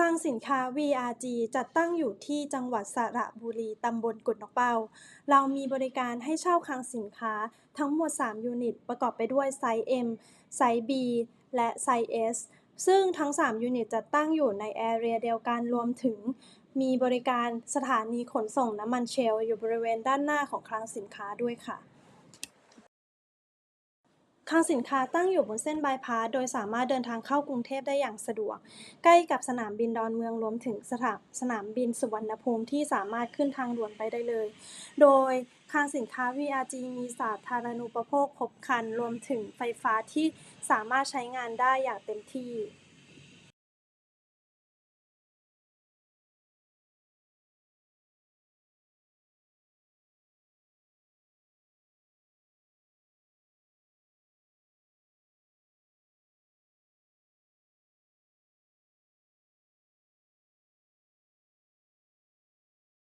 คลังสินค้า VRG จัดตั้งอยู่ที่จังหวัดสระบุรี ตำบลกุดนกเปาเรามีบริการให้เช่าคลังสินค้าทั้งหมด 3 ยูนิต ประกอบไปด้วยไซส์ M ไซส์ B และไซส์ S ซึ่งทั้ง 3 ยูนิตจะตั้งอยู่ในแอเรียเดียวกันรวมถึง มีบริการสถานีขนส่งน้ำมันเชลล์อยู่บริเวณด้านหน้าของคลังสินค้าด้วยค่ะ คลังสินค้าตั้งอยู่บนเส้นบายพาสโดยสามารถเดินทางเข้ากรุงเทพได้อย่างสะดวก ใกล้กับสนามบินดอนเมืองรวมถึงสถาสนามบินสุวรรณภูมิที่สามารถขึ้นทางด่วนไปได้เลย โดยคลังสินค้า VRG มีสาธารณูปโภคครบครัน รวมถึงไฟฟ้าที่สามารถใช้งานได้อย่างเต็มที่